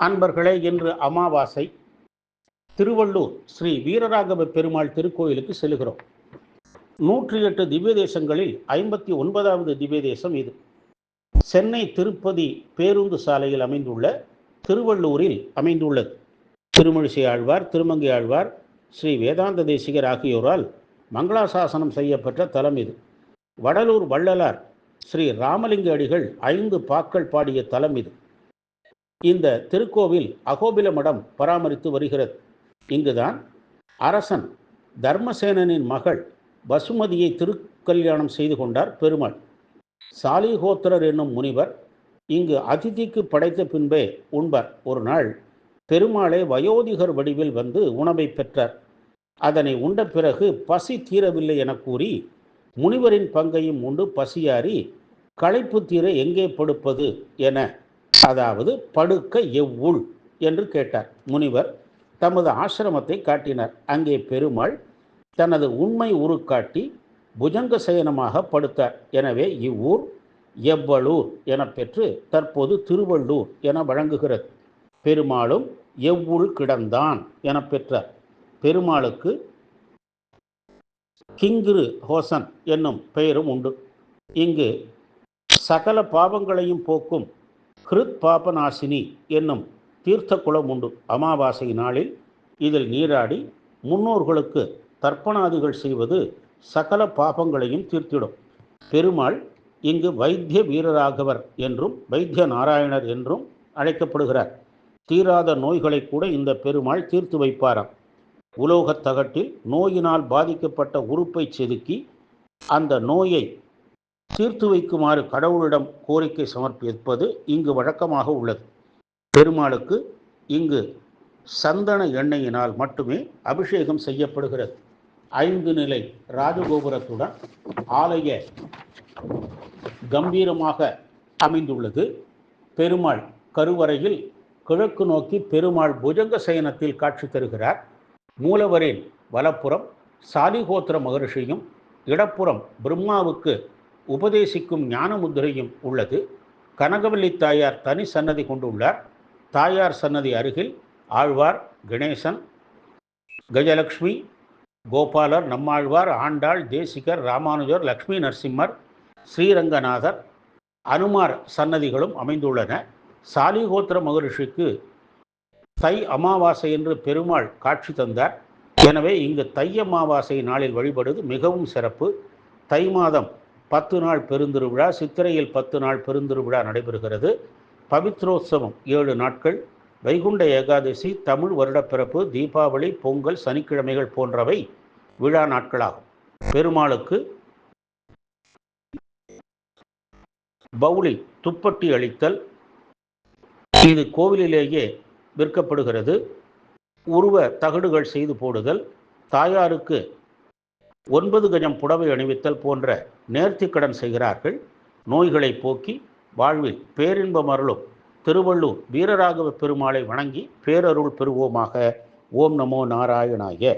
அன்பர்களே இன்று அமாவாசை. திருவள்ளூர் ஸ்ரீ வீரராகவ பெருமாள் திருக்கோயிலுக்கு செல்கிறோம். நூற்றி எட்டு திவ்ய தேசங்களில் ஐம்பத்தி ஒன்பதாவது திவ்ய தேசம் இது. சென்னை திருப்பதி பேருந்து சாலையில் அமைந்துள்ள திருவள்ளூரில் அமைந்துள்ளது. திருமழிசை ஆழ்வார் திருமங்கை ஆழ்வார் ஸ்ரீ வேதாந்த தேசிகர் ஆகியோரால் மங்களாசாசனம் செய்யப்பட்ட தலம் இது. வடலூர் வள்ளலார் ஸ்ரீ ராமலிங்க அடிகள் ஐந்து பாக்கள் பாடிய தலம் இது. இந்த திருக்கோவில் அகோபில மடம் பராமரித்து வருகிறது. இங்குதான் அரசன் தர்மசேனனின் மகள் வசுமதியை திருக்கல்யாணம் செய்து கொண்டார் பெருமாள். சாலிகோத்திரர் என்னும் முனிவர் இங்கு அதிதிக்கு படைத்த பின்பே உண்பர். ஒரு நாள் பெருமாளே வயோதிகர் வடிவில் வந்து உணவை பெற்றார். அதனை உண்ட பிறகு பசி தீரவில்லை என கூறி முனிவரின் பங்கையும் உண்டு பசியாறி களைப்பு தீர எங்கே படுப்பது என அதாவது படுக்க எவ்வுள் என்று கேட்டார். முனிவர் தமது ஆசிரமத்தை காட்டினார். அங்கே பெருமாள் தனது உண்மை உரு காட்டி புஜங்க சயனமாக படுத்தார். எனவே இவ்வூர் எவ்வளூர் என பெற்று தற்போது திருவள்ளூர் என வழங்குகிறது. பெருமாளும் எவ்வுள் கிடந்தான் என பெற்றார். பெருமாளுக்கு கிங்கிரு ஹோசன் என்னும் பெயரும் உண்டு. இங்கு சகல பாவங்களையும் போக்கும் ஹிருத் பாபநாசினி என்னும் தீர்த்த குளம் உண்டு. அமாவாசை நாளில் இதில் நீராடி முன்னோர்களுக்கு தர்ப்பணாதிகள் செய்வது சகல பாபங்களையும் தீர்த்திடும். பெருமாள் இங்கு வைத்திய வீரராகவர் என்றும் வைத்திய நாராயணர் என்றும் அழைக்கப்படுகிறார். தீராத நோய்களை கூட இந்த பெருமாள் தீர்த்து வைப்பாராம். உலோகத் தகட்டில் நோயினால் பாதிக்கப்பட்ட உறுப்பை செதுக்கி அந்த நோயை தீர்த்து வைக்குமாறு கடவுளிடம் கோரிக்கை சமர்ப்பிப்பது இங்கு வழக்கமாக உள்ளது. பெருமாளுக்கு இங்கு சந்தன எண்ணெயினால் மட்டுமே அபிஷேகம் செய்யப்படுகிறது. ஐந்து நிலை ராஜகோபுரத்துடன் ஆலய கம்பீரமாக அமைந்துள்ளது. பெருமாள் கருவறையில் கிழக்கு நோக்கி பெருமாள் புஜங்க சயனத்தில் காட்சி தருகிறார். மூலவரின் வலப்புறம் சாலிகோத்திர மகரிஷியும் இடப்புறம் பிரம்மாவுக்கு உபதேசிக்கும் ஞான முத்திரையும் உள்ளது. கனகவல்லி தாயார் தனி சன்னதி கொண்டுள்ளார். தாயார் சன்னதி அருகில் ஆழ்வார் கணேசன் கஜலக்ஷ்மி கோபாலர் நம்மாழ்வார் ஆண்டாள் தேசிகர் ராமானுஜர் லக்ஷ்மி நரசிம்மர் ஸ்ரீரங்கநாதர் அனுமார் சன்னதிகளும் அமைந்துள்ளன. சாலிகோத்திர மகரிஷிக்கு தை அமாவாசை என்று பெருமாள் காட்சி தந்தார். எனவே இங்கு தை அமாவாசை நாளில் வழிபடுவது மிகவும் சிறப்பு. தை மாதம் பத்து நாள் பெருந்திருவிழா சித்திரையில் பத்து நாள் பெருந்திருவிழா நடைபெறுகிறது. பவித்ரோத்சவம் ஏழு நாட்கள். வைகுண்ட ஏகாதசி தமிழ் வருடப்பிறப்பு தீபாவளி பொங்கல் சனிக்கிழமைகள் போன்றவை விழா நாட்களாகும். பெருமாளுக்கு பவுளி துப்பட்டி அளித்தல். இது கோவிலிலேயே விற்கப்படுகிறது. உருவ தகடுகள் செய்து போடுதல். தாயாருக்கு ஒன்பது கஜம் புடவை அணிவித்தல் போன்ற நேர்த்திக்கடன் செய்கிறார்கள். நோய்களை போக்கி வாழ்வில் பேரின்பம் அருளும். திருவள்ளூர் வீரராகவ பெருமாளை வணங்கி பேரருள் பெறுவோமாக. ஓம் நமோ நாராயணாய.